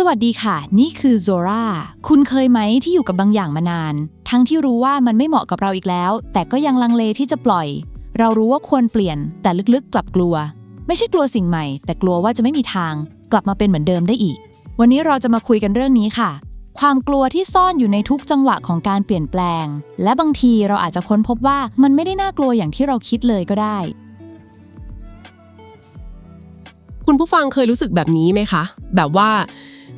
สวัสดีค่ะ นี่คือโซราคุณเคยไหมที่อยู่กับบางอย่างมานาน ทั้งที่รู้ว่ามันไม่เหมาะกับเราอีกแล้ว แต่ก็ยังลังเลที่จะปล่อย เรารู้ว่าควรเปลี่ยน แต่ลึกๆ กลับกลัว ไม่ใช่กลัวสิ่งใหม่ แต่กลัวว่าจะไม่มีทาง กลับมาเป็นเหมือนเดิมได้อีก วันนี้เราจะมาคุยกันเรื่องนี้ค่ะ ความกลัวที่ซ่อนอยู่ในทุกจังหวะของการเปลี่ยนแปลง และบางทีเราอาจจะค้นพบว่ามันไม่ได้น่ากลัวอย่างที่เราคิดเลยก็ได้ คุณผู้ฟังเคยรู้สึกแบบนี้ไหมคะ แบบว่า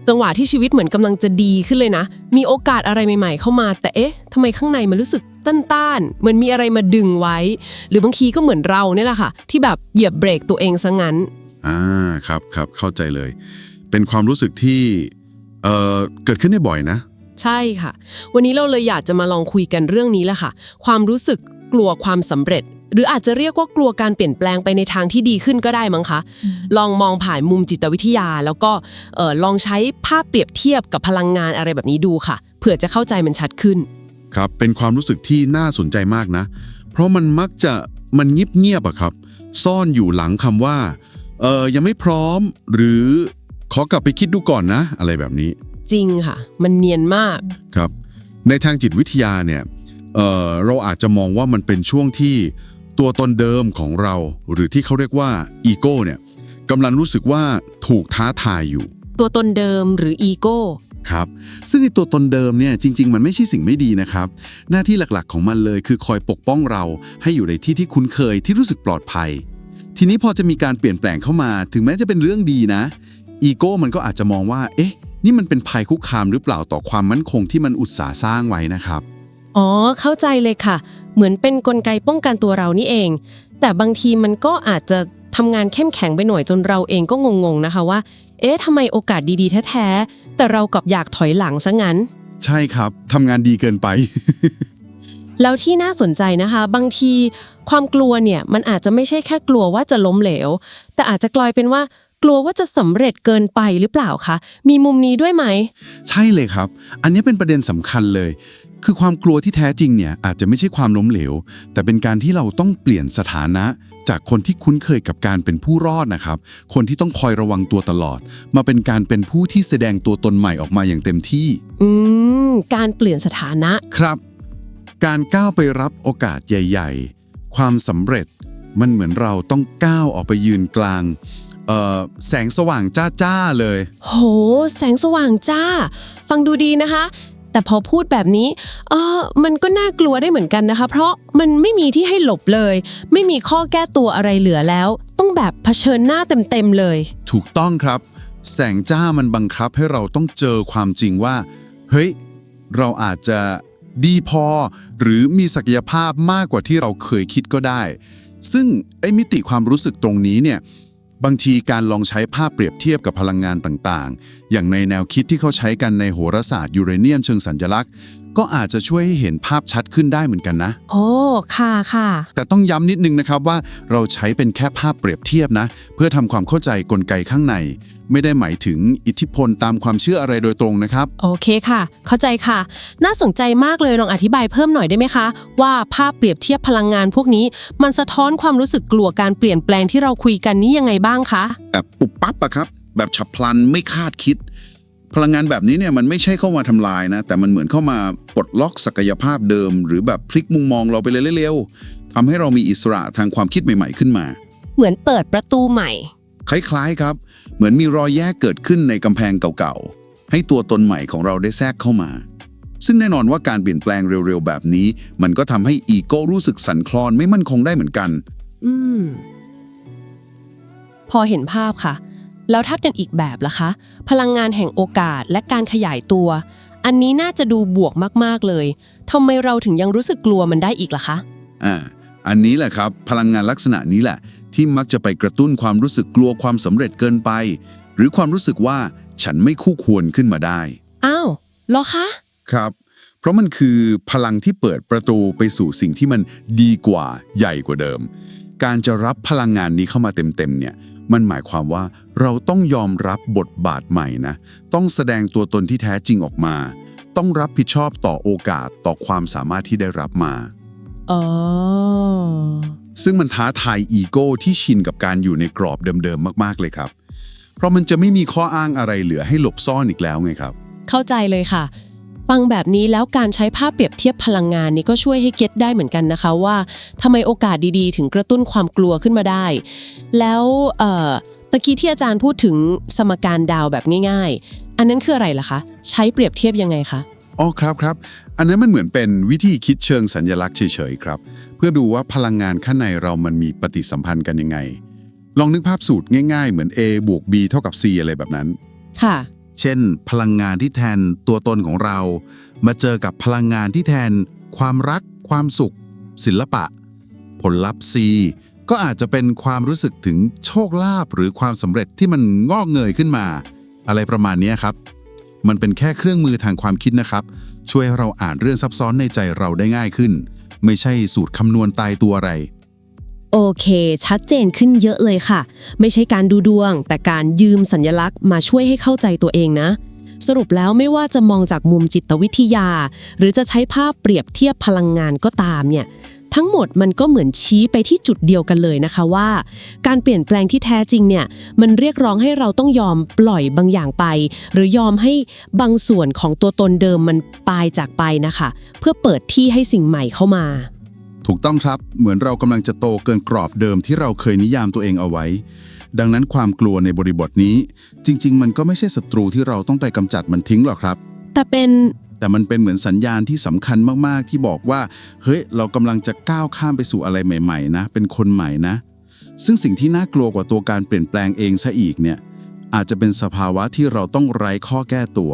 จังหวะที่ชีวิตเหมือนกำลังจะดีขึ้นเลยนะ มีโอกาสอะไรใหม่ ๆ เข้ามา แต่เอ๊ะทำไมข้างในมันรู้สึกต้านๆเหมือนมีอะไรมาดึงไว้ หรือบางทีก็เหมือนเราเนี่ยแหละค่ะ ที่แบบเหยียบเบรกตัวเองซะงั้นอ่าครับครับเข้าใจเลย เป็นความรู้สึกที่เอ่อเกิดขึ้นได้บ่อยนะ ใช่ค่ะ วันนี้เราเลยอยากจะมาลองคุยกันเรื่องนี้แหละค่ะ ความรู้สึกกลัวความสำเร็จ หรืออาจจะเรียกว่ากลัวการเปลี่ยนแปลงไปในทางที่ดีขึ้นก็ได้มั้งคะ ลองมองผ่านมุมจิตวิทยา แล้วก็เออลองใช้ภาพเปรียบเทียบกับพลังงานอะไรแบบนี้ดูค่ะ เผื่อจะเข้าใจมันชัดขึ้น ครับเป็นความรู้สึกที่น่าสนใจมากนะ เพราะมันมักจะมันเงียบๆอะครับ ซ่อนอยู่หลังคำว่าเออยังไม่พร้อมหรือขอกลับไปคิดดูก่อนนะ อะไรแบบนี้ จริงค่ะ มันเนียนมากครับ ในทางจิตวิทยาเนี่ยเออเราอาจจะมองว่ามันเป็นช่วงที่ ตัวตนเดิมของเรา หรือที่เขาเรียกว่าอีโก้เนี่ยกำลังรู้สึกว่าถูกท้าทายอยู่ ตัวตนเดิมหรืออีโก้ครับ ซึ่งไอตัวตนเดิมเนี่ยจริง ๆ มันไม่ใช่สิ่งไม่ดีนะครับ หน้าที่หลักๆของมันเลยคือคอยปกป้องเรา ให้อยู่ในที่ที่คุ้นเคยที่รู้สึกปลอดภัย ทีนี้พอจะมีการเปลี่ยนแปลงเข้ามา ถึงแม้จะเป็นเรื่องดีนะอีโก้มันก็อาจจะมองว่า เอ๊ะ นี่มันเป็นภัยคุกคามหรือเปล่าต่อความมั่นคงที่มันอุตสาห์สร้างไว้นะครับ อ๋อ เข้าใจเลยค่ะ เหมือนเป็นนกลไกป้องกันตัวเรานี่เอง แต่บางทีมันก็อาจจะทำงานเข้มแข็งไปหน่อยจนเราเองก็งงๆนะคะว่า เอ๊ะทำไมโอกาสดีๆแท้ๆแต่เรากลับอยากถอยหลังซะงั้น ใช่ครับทำงานดีเกินไป แล้วที่น่าสนใจนะคะ บางทีความกลัวเนี่ยมันอาจจะไม่ใช่แค่กลัวว่าจะล้มเหลว แต่อาจจะกลายเป็นว่ากลัวว่าจะสำเร็จเกินไปหรือเปล่าคะ มีมุมนี้ด้วยไหม ใช่เลยครับ อันนี้เป็นประเด็นสำคัญเลยคือความกลัวที่แท้จริงเนี่ยอาจจะไม่ใช่ความล้มเหลว แต่เป็นการที่เราต้องเปลี่ยนสถานะ จากคนที่คุ้นเคยกับการเป็นผู้รอดนะครับ คนที่ต้องคอยระวังตัวตลอด มาเป็นการเป็นผู้ที่แสดงตัวตนใหม่ออกมาอย่างเต็มที่ อืม การเปลี่ยนสถานะ ครับ การก้าวไปรับโอกาสใหญ่ ๆ ความสำเร็จมันเหมือนเราต้องก้าวออกไปยืนกลางเอ่อแสงสว่างจ้าๆเลย โห แสงสว่างจ้า ฟังดูดีนะคะ แต่พอพูดแบบนี้เออมันก็น่ากลัวได้เหมือนกันนะคะ เพราะมันไม่มีที่ให้หลบเลย ไม่มีข้อแก้ตัวอะไรเหลือแล้ว ต้องแบบเผชิญหน้าเต็มๆเลย ถูกต้องครับ แสงจ้ามันบังคับให้เราต้องเจอความจริงว่า เฮ้ย เราอาจจะดีพอ หรือมีศักยภาพมากกว่าที่เราเคยคิดก็ได้ ซึ่งไอ้มิติความรู้สึกตรงนี้เนี่ย บางทีการลองใช้ภาพเปรียบเทียบกับพลังงานต่างๆ อย่างในแนวคิดที่เขาใช้กันในโหราศาสตร์ยูเรเนียมเชิงสัญลักษณ์ ก็อาจจะช่วยให้เห็นภาพชัดขึ้นได้เหมือนกันนะ โอ้ ค่ะค่ะ แต่ต้องย้ำนิดนึงนะครับว่าเราใช้เป็นแค่ภาพเปรียบเทียบนะ เพื่อทำความเข้าใจกลไกข้างใน ไม่ได้หมายถึงอิทธิพลตามความเชื่ออะไรโดยตรงนะครับ โอเคค่ะ เข้าใจค่ะ น่าสนใจมากเลยลองอธิบายเพิ่มหน่อยได้ไหมคะ ว่าภาพเปรียบเทียบพลังงานพวกนี้ มันสะท้อนความรู้สึกกลัวการเปลี่ยนแปลงที่เราคุยกันนี้ยังไงบ้างคะ แบบปุบปั๊บอะครับ แบบฉับพลันไม่คาดคิด พลังงานแบบนี้เนี่ยมันไม่ใช่เข้ามาทำลายนะ แต่มันเหมือนเข้ามาปลดล็อกศักยภาพเดิม หรือแบบพลิกมุมมองเราไปเลยเร็วๆทำให้เรามีอิสระทางความคิดใหม่ ๆขึ้นมา เหมือนเปิดประตูใหม่ คล้ายๆครับ เหมือนมีรอยแยกเกิดขึ้นในกำแพงเก่าๆ ให้ตัวตนใหม่ของเราได้แทรกเข้ามา ซึ่งแน่นอนว่าการเปลี่ยนแปลงเร็วๆแบบนี้ มันก็ทำให้อีโก้รู้สึกสั่นคลอนไม่มั่นคงได้เหมือนกัน อืมพอเห็นภาพค่ะ แล้วถ้าเป็นอีกแบบล่ะคะ พลังงานแห่งโอกาสและการขยายตัว อันนี้น่าจะดูบวกมากๆเลยทำไมเราถึงยังรู้สึกกลัวมันได้อีกล่ะคะอ่าอันนี้แหละครับ พลังงานลักษณะนี้แหละ ที่มักจะไปกระตุ้นความรู้สึกกลัวความสำเร็จเกินไป หรือความรู้สึกว่าฉันไม่คู่ควรขึ้นมาได้อ้าวเหรอคะครับ เพราะมันคือพลังที่เปิดประตูไปสู่สิ่งที่มันดีกว่าใหญ่กว่าเดิม การจะรับพลังงานนี้เข้ามาเต็มๆเนี่ย มันหมายความว่าเราต้องยอมรับบทบาทใหม่นะ ต้องแสดงตัวตนที่แท้จริงออกมา ต้องรับผิดชอบต่อโอกาสต่อความสามารถที่ได้รับมา อ๋อ ซึ่งมันท้าทายอีโก้ที่ชินกับการอยู่ในกรอบเดิมๆมากๆเลยครับ เพราะมันจะไม่มีข้ออ้างอะไรเหลือให้หลบซ่อนอีกแล้วไงครับ เข้าใจเลยค่ะ ฟังแบบนี้แล้วการใช้ภาพเปรียบเทียบพลังงานนี่ก็ช่วยให้เก็ตได้เหมือนกันนะคะว่าทำไมโอกาสดีๆ ถึงกระตุ้นความกลัวขึ้นมาได้ แล้วเอ่อตะกี้ที่อาจารย์พูดถึงสมการดาวแบบง่ายๆ อันนั้นคืออะไรล่ะคะ ใช้เปรียบเทียบยังไงคะอ๋อครับครับ อันนั้นมันเหมือนเป็นวิธีคิดเชิงสัญญลักษณ์เฉยๆครับ เพื่อดูว่าพลังงานข้างในเรามันมีปฏิสัมพันธ์กันยังไง ลองนึกภาพสูตรง่าย ๆ เหมือน A บวก B เท่ากับ C อะไรแบบนั้น ค่ะ เช่น พลังงานที่แทนตัวตนของเรา มาเจอกับพลังงานที่แทน ความรัก ความสุข ศิลปะ ผลลัพธ์ C ก็อาจจะเป็นความรู้สึกถึงโชคลาภหรือความสำเร็จที่มันงอกเงยขึ้นมา อะไรประมาณนี้ครับ มันเป็นแค่เครื่องมือทางความคิดนะครับ ช่วยให้เราอ่านเรื่องซับซ้อนในใจเราได้ง่ายขึ้น ไม่ใช่สูตรคำนวณตายตัวอะไร โอเค ชัดเจนขึ้นเยอะเลยค่ะ ไม่ใช่การดูดวง แต่การยืมสัญลักษณ์มาช่วยให้เข้าใจตัวเองนะ สรุปแล้วไม่ว่าจะมองจากมุมจิตวิทยา หรือจะใช้ภาพเปรียบเทียบพลังงานก็ตามเนี่ยทั้งหมดมันก็เหมือนชี้ไปที่จุดเดียวกันเลยนะคะว่า การเปลี่ยนแปลงที่แท้จริงเนี่ยมันเรียกร้องให้เราต้องยอมปล่อยบางอย่างไป หรือยอมให้บางส่วนของตัวตนเดิมมันตายจากไปนะคะ เพื่อเปิดที่ให้สิ่งใหม่เข้ามา ถูกต้องครับเหมือนเรากำลังจะโตเกินกรอบเดิมที่เราเคยนิยามตัวเองเอาไว้ ดังนั้นความกลัวในบริบทนี้ จริง ๆ มันก็ไม่ใช่ศัตรูที่เราต้องไปกำจัดมันทิ้งหรอกครับ แต่เป็นแต่มันเป็นเหมือนสัญญาณที่สำคัญมากๆ ที่บอกว่า เฮ้ย เรากำลังจะก้าวข้ามไปสู่อะไรใหม่ ๆ นะ เป็นคนใหม่นะ ซึ่งสิ่งที่น่ากลัวกว่าตัวการเปลี่ยนแปลงเองซะอีกเนี่ย อาจจะเป็นสภาวะที่เราต้องไร้ข้อแก้ตัว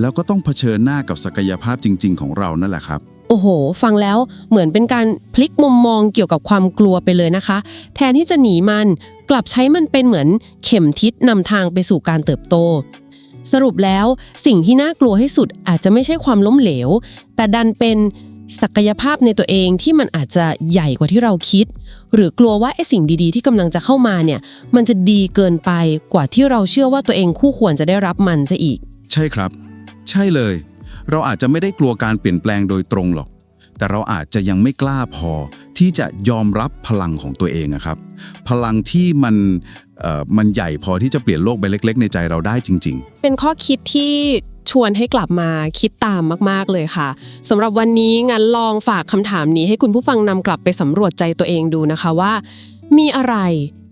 แล้วก็ต้องเผชิญหน้ากับศักยภาพจริง ๆ ของเรานั่นแหละครับ โอ้โห ฟังแล้วเหมือนเป็นการพลิกมุมมองเกี่ยวกับความกลัวไปเลยนะคะ แทนที่จะหนีมันกลับใช้มันเป็นเหมือนเข็มทิศนำทางไปสู่การเติบโต สรุปแล้วสิ่งที่น่ากลัวที่สุดอาจจะไม่ใช่ความล้มเหลว แต่ดันเป็นศักยภาพในตัวเองที่มันอาจจะใหญ่กว่าที่เราคิด หรือกลัวว่าไอ้สิ่งดีๆ ที่กำลังจะเข้ามาเนี่ยมันจะดีเกินไปกว่าที่เราเชื่อว่าตัวเองคู่ควรจะได้รับมันซะอีก ใช่ครับ ใช่เลย เราอาจจะไม่ได้กลัวการเปลี่ยนแปลงโดยตรงหรอก แต่เราอาจจะยังไม่กล้าพอที่จะยอมรับพลังของตัวเองอะครับ พลังที่มันเอ่อมันใหญ่พอที่จะเปลี่ยนโลกใบเล็ก ๆ ในใจเราได้จริง ๆ เป็นข้อคิดที่ชวนให้กลับมาคิดตามมาก ๆ เลยค่ะสำหรับวันนี้งั้นลองฝากคำถามนี้ ให้คุณผู้ฟังนำกลับไปสำรวจใจตัวเองดูนะคะว่า มีอะไร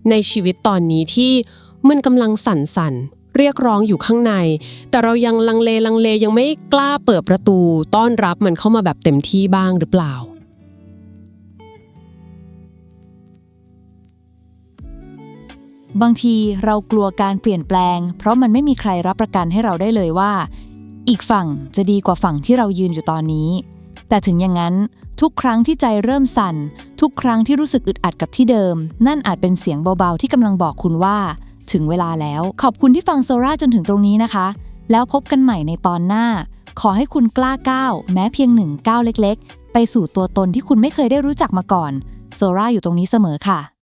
ในชีวิตตอนนี้ที่มันกำลังสั่นสั่นๆ เรียกร้องอยู่ข้างใน แต่เรายังลังเลลังเลยังไม่กล้าเปิดประตู ต้อนรับมันเข้ามาแบบเต็มที่บ้างหรือเปล่า บางทีเรากลัวการเปลี่ยนแปลง เพราะมันไม่มีใครรับประกันให้เราได้เลยว่า อีกฝั่งจะดีกว่าฝั่งที่เรายืนอยู่ตอนนี้ แต่ถึงอย่างนั้นทุกครั้งที่ใจเริ่มสั่น ทุกครั้งที่รู้สึกอึดอัดกับที่เดิม นั่นอาจเป็นเสียงเบาๆที่กำลังบอกคุณว่า ถึงเวลาแล้ว ขอบคุณที่ฟังโซราจนถึงตรงนี้นะคะ แล้วพบกันใหม่ในตอนหน้า ขอให้คุณกล้าก้าวแม้เพียงหนึ่งก้าวเล็ก ๆ ไปสู่ตัวตนที่คุณไม่เคยได้รู้จักมาก่อน โซราอยู่ตรงนี้เสมอค่ะ